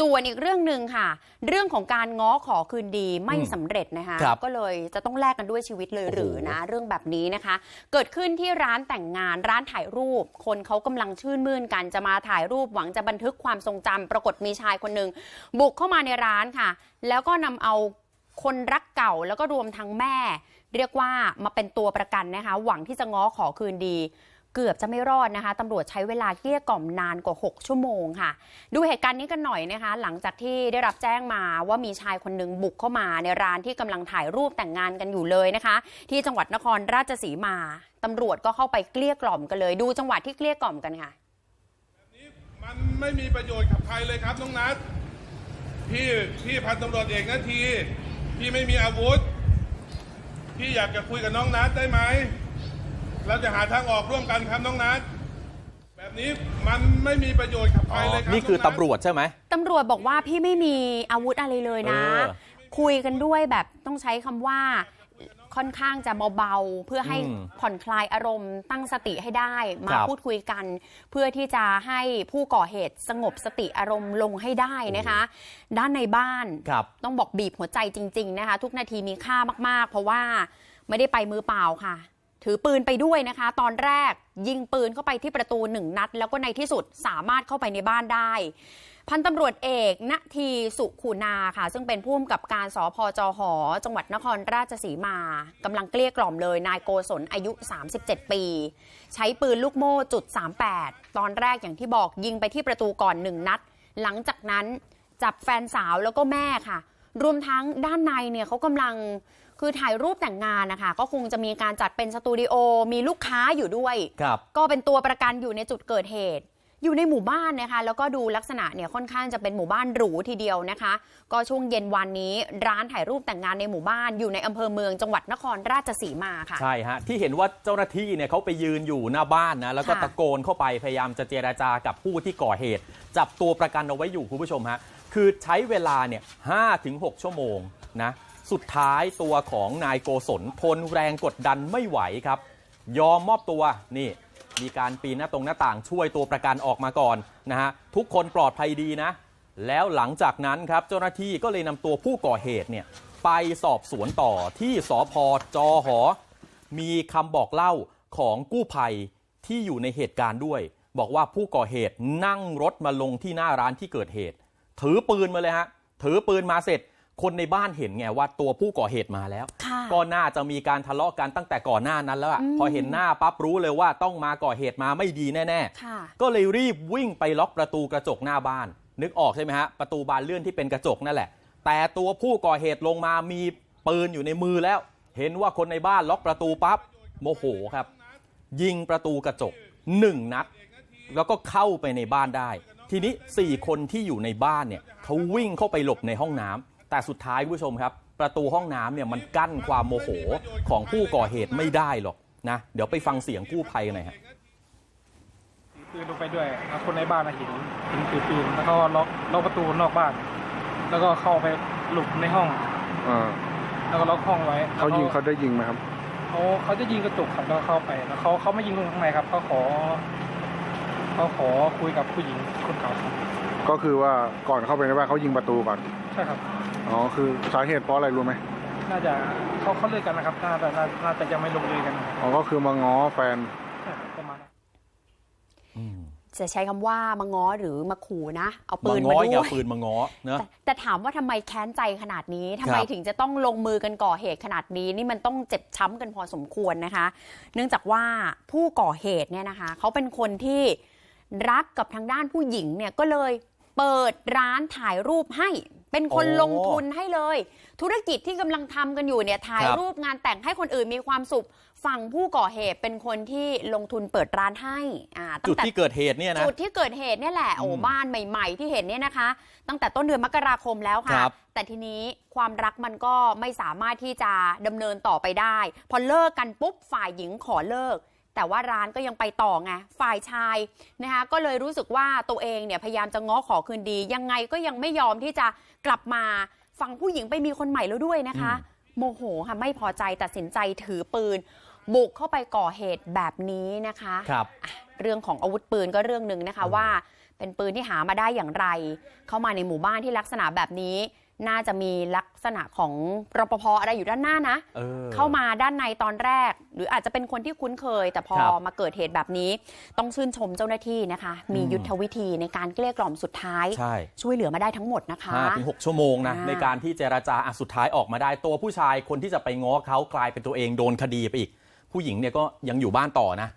ส่วนอีกเรื่องหนึ่งค่ะ เรื่องของการง้อขอคืนดีไม่อืมสำเร็จนะคะครับก็เลยจะต้องแลกกันด้วยชีวิตเลยโอ้โหหรือนะ เรื่องแบบนี้นะคะ เกิดขึ้นที่ร้านแต่งงานร้านถ่ายรูป คนเขากำลังชื่นมื่นกันจะมาถ่ายรูปหวังจะบันทึกความทรงจำปรากฏมีชายคนหนึ่งบุกเข้ามาในร้านค่ะ แล้วก็นำเอาคนรักเก่าแล้วก็รวมทั้งแม่ เรียกว่ามาเป็นตัวประกันนะคะ หวังที่จะง้อขอคืนดี เกือบจะไม่รอดนะคะตำรวจใช้เวลาเกลี้ยกล่อมนานกว่า 6 ชั่วโมงค่ะ ดูเหตุการณ์นี้กันหน่อยนะคะ หลังจากที่ได้รับแจ้งมาว่ามีชายคนหนึ่งบุกเข้ามาในร้านที่กำลังถ่ายรูปแต่งงานกันอยู่เลยนะคะ ที่จังหวัดนครราชสีมาตำรวจก็เข้าไปเกลี้ยกล่อมกันเลย ดูจังหวะที่เกลี้ยกล่อมกันค่ะมันไม่มีประโยชน์กับใครเลยครับน้องนัทพี่พี่พันตำรวจเอกนาทีพี่ไม่มีอาวุธ พี่อยากจะคุยกับน้องนัทได้ไหม เราจะหาทางออกร่วมกันครับน้องนัทแบบนี้มันไม่มีประโยชน์กับใครเลยครับนี่คือน้งตำรวจใช่ไหมตำรวจบอกว่าพี่ไม่มีอาวุธอะไรเลยนะ เออ คุยกันด้วยแบบต้องใช้คำว่าค่อนข้างจะเบาๆ เพื่อให้อืมผ่อนคลายอารมณ์ตั้งสติให้ได้ มาครับพูดคุยกัน เพื่อที่จะให้ผู้ก่อเหตุสงบสติอารมณ์ลงให้ได้นะคะ ด้านในบ้าน ครับ ต้องบอกบีบหัวใจจริง ๆ นะคะ ทุกนาทีมีค่ามากๆ เพราะว่าไม่ได้ไปมือเปล่าค่ะ ถือปืนไปด้วยนะคะ ตอนแรกยิงปืนเข้าไปที่ประตูหนึ่งนัด แล้วก็ในที่สุดสามารถเข้าไปในบ้านได้ พันตำรวจเอกณทีสุขุนาค่ะ ซึ่งเป็นผู้กำกับการสพจหอ จังหวัดนครราชสีมากำลังเกลี้ยกล่อมเลย นายโกศลอายุ 37 ปี ใช้ปืนลูกโม่จุด 38 ตอนแรกอย่างที่บอกยิงไปที่ประตูก่อนหนึ่งนัด หลังจากนั้นจับแฟนสาวแล้วก็แม่ค่ะ รวมทั้งด้านในเนี่ยเขากำลัง คือถ่ายรูปแต่งงานนะคะ ก็คงจะมีการจัดเป็นสตูดิโอมีลูกค้าอยู่ด้วย ครับก็เป็นตัวประกันอยู่ในจุดเกิดเหตุ อยู่ในหมู่บ้านนะคะ แล้วก็ดูลักษณะเนี่ยค่อนข้างจะเป็นหมู่บ้านหรูทีเดียวนะคะ ก็ช่วงเย็นวันนี้ร้านถ่ายรูปแต่งงานในหมู่บ้านอยู่ในอำเภอเมืองจังหวัดนครราชสีมาค่ะ ใช่ฮะที่เห็นว่าเจ้าหน้าที่เนี่ยเขาไปยืนอยู่หน้าบ้านนะแล้วก็ค่ะ ตะโกนเข้าไปพยายามจะเจราจากับผู้ที่ก่อเหตุ จับตัวประกันเอาไว้อยู่คุณผู้ชมฮะคือใช้เวลาเนี่ยห้าถึงหกชั่วโมงนะ สุดท้ายตัวของนายโกศลทนแรงกดดันไม่ไหวครับ ยอมมอบตัวนี่ มีการปีนหน้าตรงหน้าต่างช่วยตัวประกันออกมาก่อนนะฮะทุกคนปลอดภัยดีนะ แล้วหลังจากนั้นครับเจ้าหน้าที่ก็เลยนำตัวผู้ก่อเหตุเนี่ยไปสอบสวนต่อที่สพจอหอ มีคำบอกเล่าของกู้ภัยที่อยู่ในเหตุการณ์ด้วย บอกว่าผู้ก่อเหตุนั่งรถมาลงที่หน้าร้านที่เกิดเหตุ ถือปืนมาเลยฮะถือปืนมาเสร็จ คนในบ้านเห็นไงว่าตัวผู้ก่อเหตุมาแล้วค่ะก็น่าจะมีการทะเลาะกันตั้งแต่ก่อนหน้านั้นแล้วอะอืมพอเห็นหน้าปั๊บรู้เลยว่าต้องมาก่อเหตุมาไม่ดีแน่ค่ะๆก็เลยรีบวิ่งไปล็อกประตูกระจกหน้าบ้าน นึกออกใช่ไหมฮะ ประตูบานเลื่อนที่เป็นกระจกนั่นแหละ แต่ตัวผู้ก่อเหตุลงมามีปืนอยู่ในมือแล้ว เห็นว่าคนในบ้านล็อกประตูปั๊บโมโหครับ ยิงประตูกระจกหนึ่งนัด แล้วก็เข้าไปในบ้านได้ ทีนี้ 4 คนที่อยู่ในบ้านเนี่ยเขาวิ่งเข้าไปหลบในห้องน้ำ แต่สุดท้ายคุณผู้ชมครับ ประตูห้องน้ำเนี่ยมันกั้นความโมโหของผู้ก่อเหตุไม่ได้หรอกนะเดี๋ยวไปฟังเสียงกู้ภัยหน่อยฮะถือปืนลงไปด้วยแล้วคนในบ้านน่ะเห็นเห็นถือปืนแล้วก็ล็อกล็อกประตูนอกบ้าน แล้วก็เข้าไปหลบในห้อง อ่าแล้วก็ล็อกห้องไว้เขายิงเขาได้ยิงไหมครับเขาเขาจะยิงกระจกครับแล้วเข้าไปแล้วเขาเขาไม่ยิงลงข้างในครับเขาขอเขาขอคุยกับผู้หญิงคนเก่าครับก็คือว่าก่อนเข้าไปในบ้านเขายิงประตูก่อนใช่ครับ อ๋อคือสาเหตุเพราะอะไรรู้ไหมน่าจะเขาเขาเลิกกันนะครับน่าจะน่าน่าจะยังไม่ลงเอยกันนะครับอ๋อก็คือมาง้อแฟนใช่ครับประมาณนั้นจะใช้คำว่ามาง้อหรือมาขู่นะ เอาปืมานมาง้อด้อย่าวยปืนมาง้อเนอะแต่แต่ถามว่าทำไมแค้นใจขนาดนี้ทำไมครับถึงจะต้องลงมือกันก่อเหตุขนาดนี้ นี่มันต้องเจ็บช้ำกันพอสมควรนะคะ เนื่องจากว่าผู้ก่อเหตุเนี่ยนะคะ เขาเป็นคนที่รักกับทางด้านผู้หญิงเนี่ยก็เลยเปิดร้านถ่ายรูปให้ เป็นคนโอ้ลงทุนให้เลย ธุรกิจที่กำลังทำกันอยู่เนี่ยถ่ายครับรูปงานแต่งให้คนอื่นมีความสุขฝั่งผู้ก่อเหตุเป็นคนที่ลงทุนเปิดร้านให้อ่าตั้จุงดแต่ที่เกิดเหตุเนี่ยนะจุดที่เกิดเหตุเนี่ยแหละโอ้อืมบ้านใหม่ ๆ ที่เห็นเนี่ยนะคะ ตั้งแต่ต้นเดือนมกราคมแล้วคค่ะรับแต่ทีนี้ความรักมันก็ไม่สามารถที่จะดำเนินต่อไปได้ พอเลิกกันปุ๊บฝ่ายหญิงขอเลิก แต่ว่าร้านก็ยังไปต่อไงฝ่ายชายนะคะก็เลยรู้สึกว่าตัวเองเนี่ยพยายามจะง้อขอคืนดี ยังไงก็ยังไม่ยอมที่จะกลับมาฝั่งผู้หญิงไปมีคนใหม่แล้วด้วยนะคะ โมโหค่ะไม่พอใจตัดสินใจถือปืน บุกเข้าไปก่อเหตุแบบนี้นะคะครับอะเรื่องของอาวุธปืนก็เรื่องหนึ่งนะคะว่า เป็นปืนที่หามาได้อย่างไร เข้ามาในหมู่บ้านที่ลักษณะแบบนี้ น่าจะมีลักษณะของรปภอะไรอยู่ด้านหน้านะเออเข้ามาด้านในตอนแรก หรืออาจจะเป็นคนที่คุ้นเคย แต่พอครับมาเกิดเหตุแบบนี้ ต้องชื่นชมเจ้าหน้าที่นะคะ มีอืมยุทธวิธีในการเกลี้ยกล่อมสุดท้ายใช่ช่วยเหลือมาได้ทั้งหมดนะคะห้าถึงหกชั่วโมงนะอ่าในการที่เจราจาอะสุดท้ายออกมาได้ตัวผู้ชายคนที่จะไปง้อเขากลายเป็นตัวเองโดนคดีไปอีก ผู้หญิงเนี่ยก็ยังอยู่บ้านต่อนะ